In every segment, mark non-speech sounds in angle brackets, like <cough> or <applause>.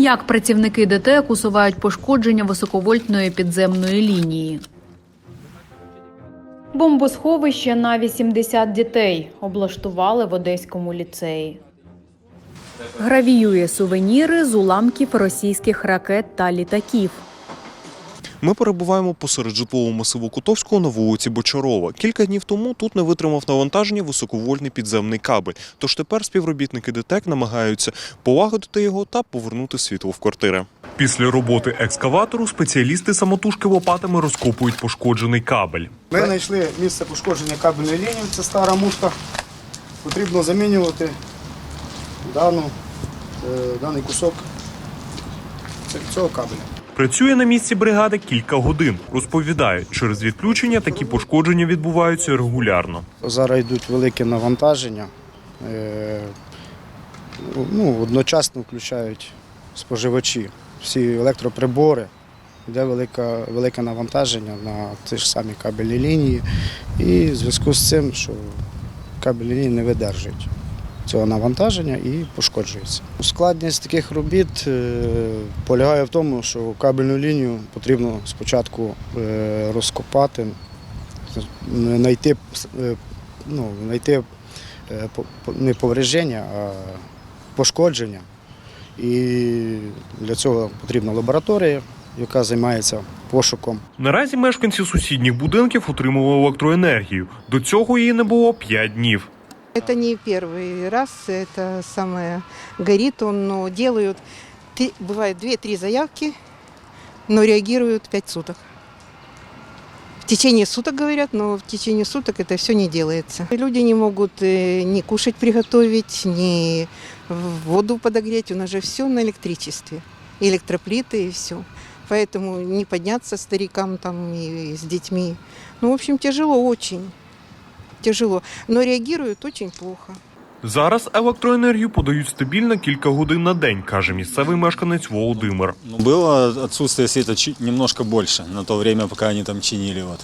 Як працівники ДТЕК усувають пошкодження високовольтної підземної лінії? Бомбосховище на 80 дітей облаштували в Одеському ліцеї. Гравіює сувеніри з уламків російських ракет та літаків. Ми перебуваємо посеред житлового масиву Котовського на вулиці Бочарова. Кілька днів тому тут не витримав навантаження високовольтний підземний кабель. Тож тепер співробітники ДТЕК намагаються полагодити його та повернути світло в квартири. Після роботи екскаватору спеціалісти самотужки лопатами розкопують пошкоджений кабель. Ми знайшли місце пошкодження кабельної лінії, це стара мушка. Потрібно замінювати дану, е, даний кусок цього кабеля. Працює на місці бригади кілька годин. Розповідає, через відключення такі пошкодження відбуваються регулярно. Зараз йдуть велике навантаження. е, Ну, одночасно включають споживачі, всі електроприбори. Йде велика, велике навантаження на ті ж самі кабельні лінії. І в зв'язку з цим, що кабельні лінії не видержують цього навантаження і пошкоджуються. Складність таких робіт е, полягає в тому, що кабельну лінію потрібно спочатку е, розкопати, знайти, е, ну, знайти не повреждення, а пошкодження. І для цього потрібна лабораторія, яка займається пошуком Наразі мешканці сусідніх будинків отримували електроенергію. До цього її не було 5 днів. Это не первый раз, это самое горит он, но делают, бывает 2-3 заявки, но реагируют 5 суток. В течение суток говорят, но в течение суток это все не делается. Люди не могут э, ни кушать приготовить, ни воду подогреть, у нас же все на электричестве, электроплиты и все. Поэтому не подняться старикам там и с детьми. Ну, в общем, тяжело очень тяжело, но реагируют очень плохо. Зараз електроенергію подають стабільно кілька годин на день, каже місцевий мешканець Володимир. Ну, было отсутствие света чуть немножко больше на то время, пока они там чинили. Вот.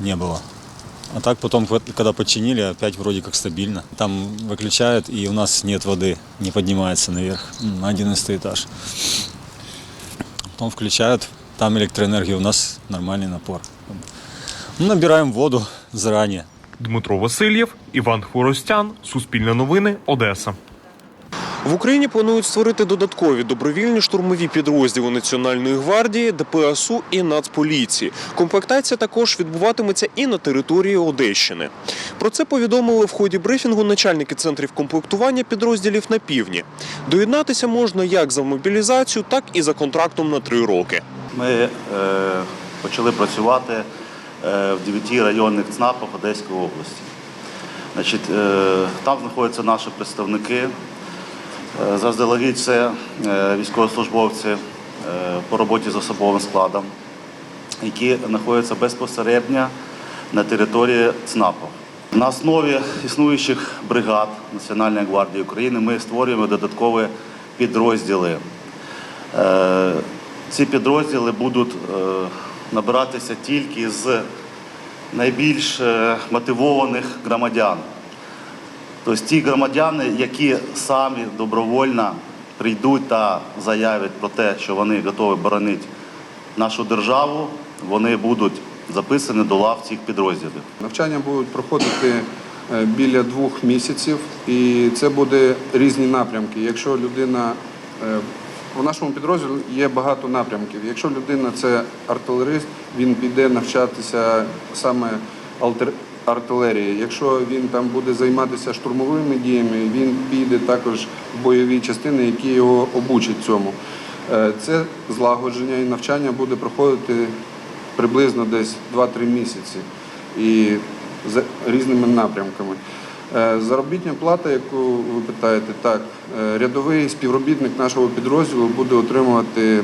Не было. А так потом, вот, когда починили, опять вроде как стабильно. Там выключают, и у нас нет воды, не поднимается наверх, м, на 11 этаж. Потом включают, там электроэнергия, у нас нормальный напор. Ну, набираем воду заранее. Дмитро Васильєв, Іван Хворостян, Суспільне новини, Одеса. В Україні планують створити додаткові добровільні штурмові підрозділи Національної гвардії, ДПСУ і Нацполіції. Комплектація також відбуватиметься і на території Одещини. Про це повідомили в ході брифінгу начальники центрів комплектування підрозділів на півдні. Доєднатися можна як за мобілізацію, так і за контрактом на три роки. Ми е, почали працювати в 9 районних ЦНАПах Одеської області. Е, там знаходяться наші представники. Е, заздалегідь це е, військовослужбовці е, по роботі з особовим складом, які знаходяться безпосередньо на території ЦНАПу. На основі існуючих бригад Національної гвардії України ми створюємо додаткові підрозділи. Е, Ці підрозділи будуть е, набиратися тільки з найбільш е, мотивованих громадян. Тобто ті громадяни, які самі добровольно прийдуть та заявлять про те, що вони готові боронити нашу державу, вони будуть записані до лав цих підрозділів. Навчання будуть проходити е, біля двох місяців, і це буде різні напрямки. Якщо людина у нашому підрозділі є багато напрямків. Якщо людина це артилерист, він піде навчатися саме артилерії. Якщо він там буде займатися штурмовими діями, він піде також в бойові частини, які його обучать цьому. Е, Це злагодження і навчання буде проходити приблизно десь 2-3 місяці і з різними напрямками. Е, Заробітня плата, яку ви питаєте, так, е, рядовий співробітник нашого підрозділу буде отримувати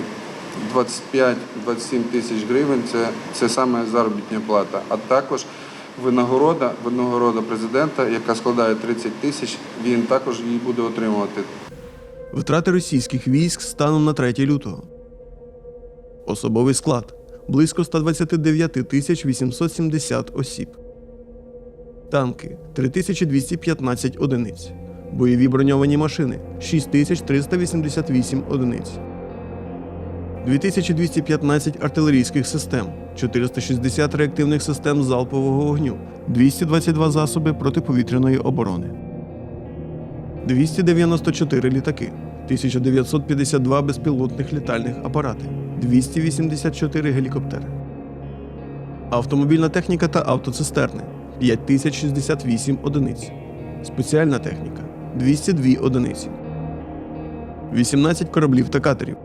25-27 тисяч гривень. Це, це саме заробітня плата. А також винагорода, винагорода президента, яка складає 30 тисяч, він також її буде отримувати. Втрати російських військ станом на 3 лютого. Особовий склад близько 129 тисяч 870 осіб. Танки 3215 одиниць. бойові броньовані машини 6388 одиниць. 2215 артилерійських систем, 460 реактивних систем залпового вогню, 222 засоби протиповітряної оборони, 294 літаки, 1952 безпілотних літальних апарати, 284 гелікоптери, автомобільна техніка та автоцистерни 5068 одиниць, спеціальна техніка 202 одиниці, 18 кораблів та катерів.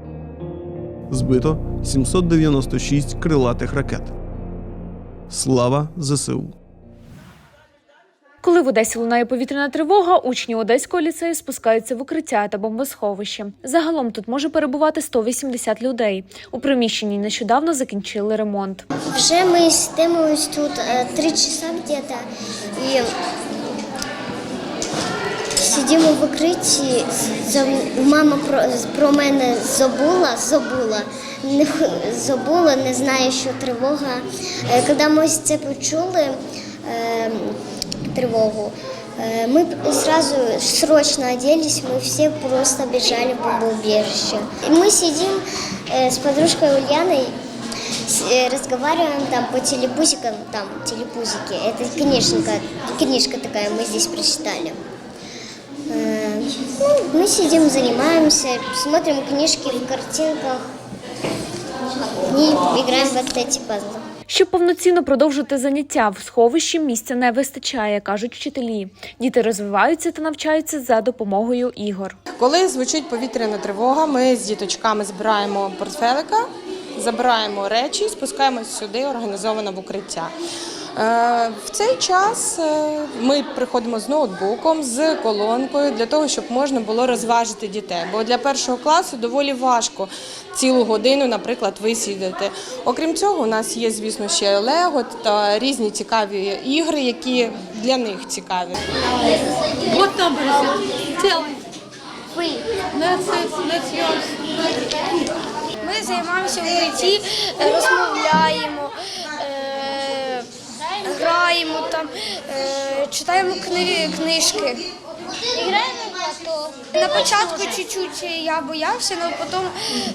Збито 796 крилатих ракет. Слава ЗСУ! Коли в Одесі лунає повітряна тривога, учні Одеського ліцею спускаються в укриття та бомбосховище. Загалом тут може перебувати 180 людей. У приміщенні нещодавно закінчили ремонт. Вже ми сидимо ось тут е, три часа где-то і сидимо в укритті. Мама про, про мене забула, забула, не, забула, не знає, що тривога. Е, Коли ми це почули, е, тривогу, э, мы сразу срочно оделись, мы все просто бежали в бомбоубежище. И мы сидим э, с подружкой Ульяной, э, разговариваем там по телепузикам, там телепузики. Это книжка, книжка такая, мы здесь прочитали. Ну, мы сидим, занимаемся, смотрим книжки в картинках и играем в вот эти пазлы. Щоб повноцінно продовжити заняття в сховищі, місця не вистачає, кажуть вчителі. Діти розвиваються та навчаються за допомогою ігор. Коли звучить повітряна тривога, ми з діточками збираємо портфелика, забираємо речі, спускаємось сюди, організовано в укриття. Е, В цей час е, ми приходимо з ноутбуком, з колонкою для того, щоб можна було розважити дітей. Бо для першого класу доволі важко цілу годину, наприклад, висідати. Окрім цього, у нас є, звісно, ще Лего та різні цікаві ігри, які для них цікаві. That's it. That's yours. Ми займаємося в укритті, е, розмовляємо, граємо там, е, читаємо кни- книжки. Граємо плато. На початку чуть-чуть я боявся, але потім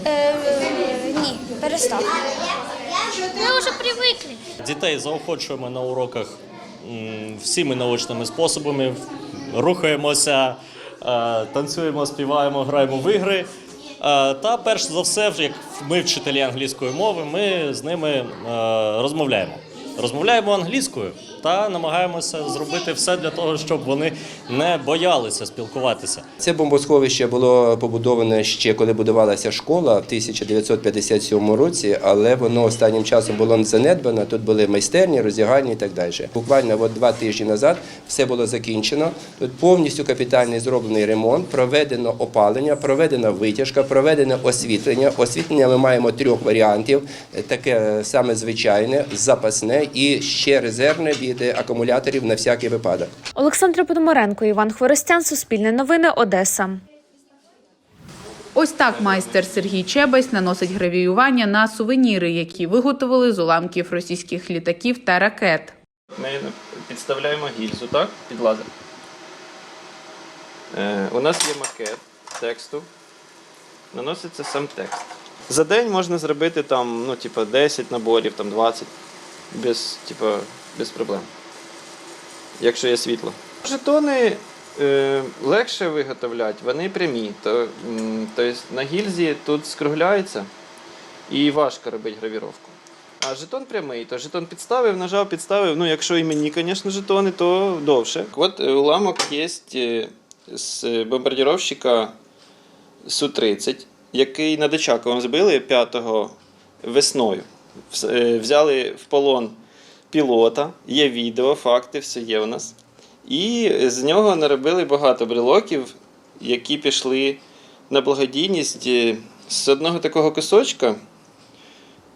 е, ні, перестав. Ми вже привикли. Дітей заохочуємо на уроках всіми наочними способами. Рухаємося, е, танцюємо, співаємо, граємо в ігри. Е, Та перш за все, вже як ми вчителі англійської мови, ми з ними е, розмовляємо. Розмовляємо англійською та намагаємося зробити все для того, щоб вони не боялися спілкуватися. Це бомбосховище було побудоване ще коли будувалася школа в 1957 році, але воно останнім часом було занедбано. Тут були майстерні, роздягальні і так далі. Буквально от два тижні назад все було закінчено. Тут повністю капітальний зроблений ремонт, проведено опалення, проведена витяжка, проведено освітлення. Освітлення ми маємо трьох варіантів: таке саме звичайне, запасне і ще резервне від акумуляторів на всякий випадок. Олександра Подомаренко, Іван Хворостян, Суспільне новини, Одеса. Ось так майстер Сергій Чебась наносить гравіювання на сувеніри, які виготовили з уламків російських літаків та ракет. Ми підставляємо гільзу, так? Під лазер. Е, у нас є макет тексту. Наноситься сам текст. За день можна зробити там, ну, типу, 10 наборів, там 20, без, типу, без проблем. Якщо є світло. Жетони е, легше виготовляти, вони прямі. То, тобто на гільзі тут скругляється і важко робити гравіровку. А жетон прямий, то жетон підставив, нажав, підставив. Ну, якщо іменні, звісно, жетони, то довше. От е, уламок є е, з бомбардировщика Су-30, який над Очаковом збили 5-го весною. Е, Взяли в полон пілота, є відео, факти, все є у нас. І з нього наробили багато брелоків, які пішли на благодійність Е, з одного такого кусочка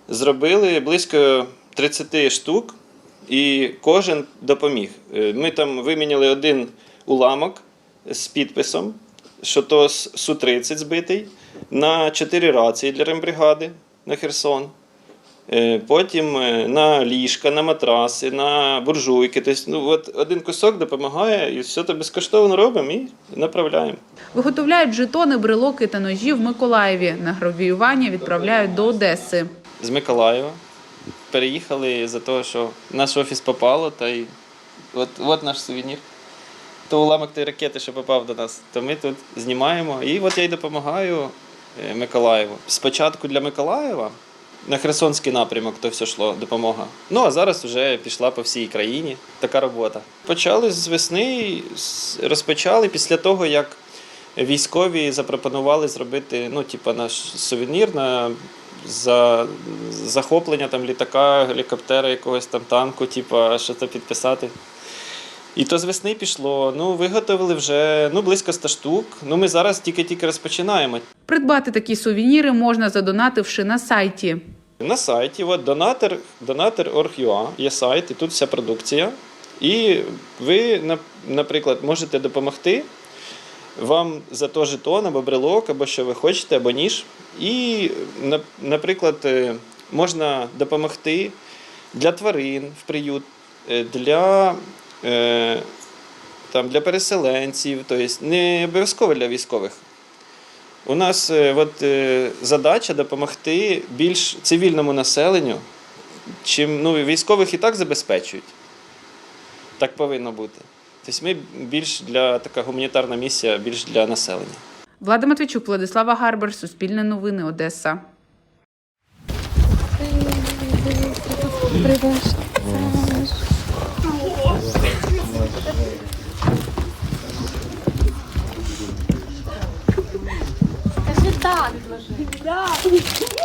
зробили близько 30 штук, і кожен допоміг. Е, Ми там виміняли один уламок з підписом, що то з Су-30 збитий, на 4 рації для рембригади на Херсон. Е, Потім е, на ліжка, на матраси, на буржуйки. Тобто, ну, от один кусок допомагає, і все це безкоштовно робимо і направляємо. Виготовляють жетони, брелоки та ножі в Миколаєві. На гравіювання відправляють до Одеси. З Миколаєва. Переїхали за того, що наш офіс попало, та й от, от наш сувенір. То уламок тієї ракети, що попав до нас, то ми тут знімаємо. І от я й допомагаю е, Миколаєву. Спочатку для Миколаєва на Херсонський напрямок то все йшло допомога. Ну а зараз вже пішла по всій країні така робота. Почали з весни, розпочали після того, як військові запропонували зробити ну, типу, наш сувенір на за захоплення там літака, гелікоптера, якогось там танку, типу, що то підписати. І то з весни пішло. Ну, виготовили вже ну, близько 100 штук. Ну, ми зараз тільки-тільки розпочинаємо. Придбати такі сувеніри можна задонативши на сайті. На сайті от донатор, donator.org.ua є сайт, і тут вся продукція. І ви, наприклад, можете допомогти вам за то жетон або брелок, або що ви хочете, або ніж. І, наприклад, е, можна допомогти для тварин в приют, е, для, там, для переселенців, тобто не обов'язково для військових. У нас е, от, е, задача допомогти більш цивільному населенню, чим ну, військових і так забезпечують. Так повинно бути. Тобто ми більш для така гуманітарна місія, більш для населення. Влада Матвійчук, Владислава Гарбер, Суспільне новини, Одеса. Так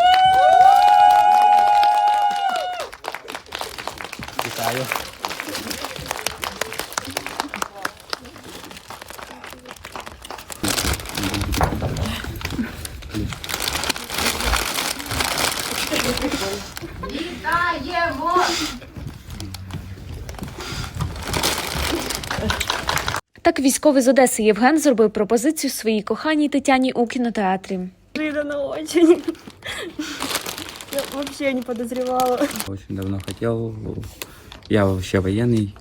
військовий з Одеси Євген зробив пропозицію своїй коханій Тетяні у кінотеатрі. Неожиданно очень. Я вообще не подозревала. Очень давно хотел. Я вообще военный,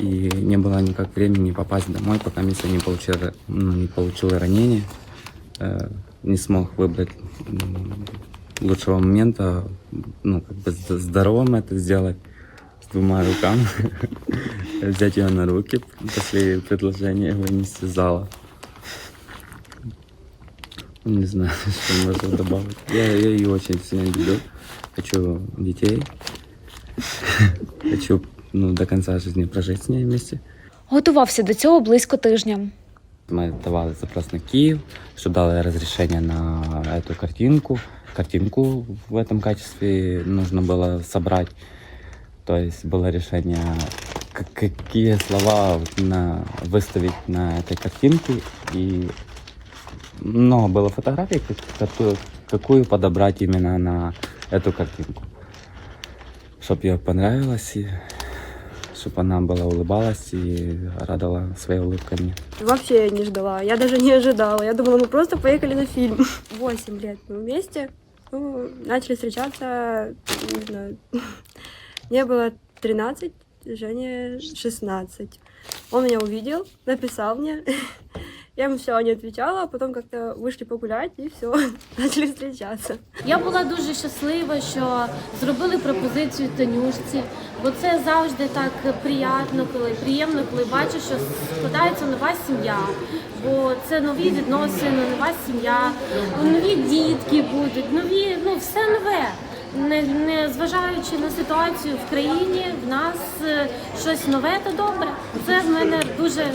и не было никак времени попасть домой, пока я не получил, ну, не получил ранение. Э, Не смог выбрать м, лучшего момента, ну, как бы зд- здоровым это сделать с двумя руками, взять ее на руки после предложения вынести из зала. Не знаю, что можно добавить. Я, я ее очень сильно люблю. Хочу детей. Хочу ну, до конца жизни прожить с ней вместе. Готувався до цього близько тижня. Мы давали запрос на Киев, что дали разрешение на эту картинку. Картинку в этом качестве нужно было собрать. То есть было решение, какие слова на, выставить на этой картинке. И много было фотографий, как- какую, какую подобрать именно на эту картинку. Чтобы ей понравилось, и чтобы она была улыбалась и радовала своей улыбкой мне. Вообще не ждала. Я даже не ожидала. Я думала, мы просто поехали на фильм. <laughs> Восемь лет мы вместе. Ну, начали встречаться, не знаю. Мне было 13, Жене 16. Он меня увидел, написал мне. <laughs> Я ему все не отвечала, а потом как-то вышли погулять и все, <laughs> начали встречаться. Я була дуже щаслива, що зробили пропозицію Танюшці, бо це завжди так приємно, коли приємно, коли бачиш, що складається нова сім'я, бо це нові відносини, нова сім'я, нові дітки будуть, нові, ну все нове. Не, не зважаючи на ситуацію в країні, в нас е, щось нове та добре. Це в мене дуже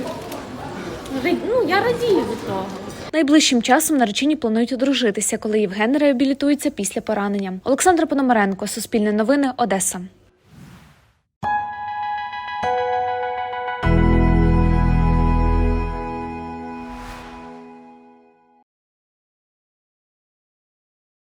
ну, я радію від того. Найближчим часом наречені планують одружитися, коли Євген реабілітується після поранення. Олександра Пономаренко, Суспільне новини, Одеса.